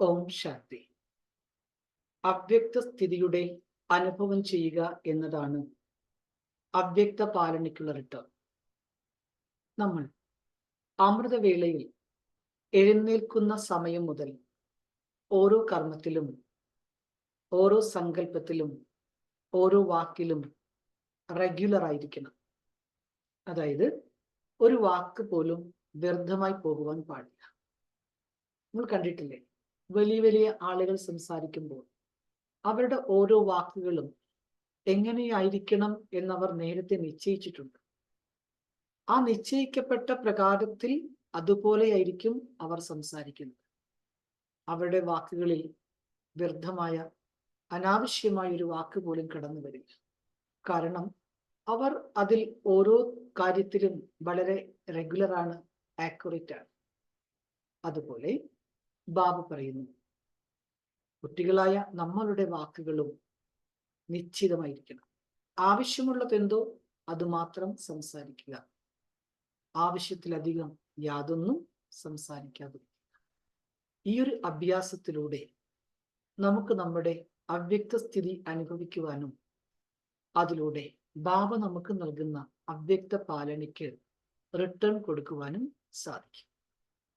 ഓം ശാന്തി അവ്യക്ത സ്ഥിതിയുടെ അനുഭവം ചെയ്യുക എന്നതാണ് അവ്യക്ത പാലനയ്ക്കുള്ള റിട്ടേൺ. നമ്മൾ അമൃതവേളയിൽ എഴുന്നേൽക്കുന്ന സമയം മുതൽ ഓരോ കർമ്മത്തിലും ഓരോ സങ്കല്പത്തിലും ഓരോ വാക്കിലും റെഗുലർ ആയിരിക്കണം. അതായത് ഒരു വാക്ക് പോലും വ്യർത്ഥമായി പോകുവാൻ പാടില്ല. നമ്മൾ കണ്ടിട്ടില്ലേ? വലിയ വലിയ ആളുകൾ സംസാരിക്കുമ്പോൾ അവരുടെ ഓരോ വാക്കുകളും എങ്ങനെയായിരിക്കണം എന്നവർ നേരത്തെ നിശ്ചയിച്ചിട്ടുണ്ട്. ആ നിശ്ചയിക്കപ്പെട്ട പ്രകാരത്തിൽ അതുപോലെയായിരിക്കും അവർ സംസാരിക്കുന്നത്. അവരുടെ വാക്കുകളിൽ വ്യർത്ഥമായ അനാവശ്യമായ ഒരു വാക്ക് പോലും കടന്നു വരില്ല. കാരണം അവർ അതിൽ ഓരോ കാര്യത്തിലും വളരെ റെഗുലറാണ് ആക്യുറേറ്റ് ആണ്. അതുപോലെ ബാബു പറയുന്നു. കുട്ടികളായ നമ്മളുടെ വാക്കുകളും നിശ്ചിതമായിരിക്കണം. ആവശ്യമുള്ളതെന്തോ അത് മാത്രം സംസാരിക്കുക. ആവശ്യത്തിലധികം യാതൊന്നും സംസാരിക്കാതിരിക്കുക ഈ ഒരു അഭ്യാസത്തിലൂടെ നമുക്ക് നമ്മുടെ അവ്യക്ത സ്ഥിതി അനുഭവിക്കുവാനും അതിലൂടെ ബാബ നമുക്ക് നൽകുന്ന അവ്യക്ത പാലനയ്ക്ക് റിട്ടേൺ കൊടുക്കുവാനും സാധിക്കും.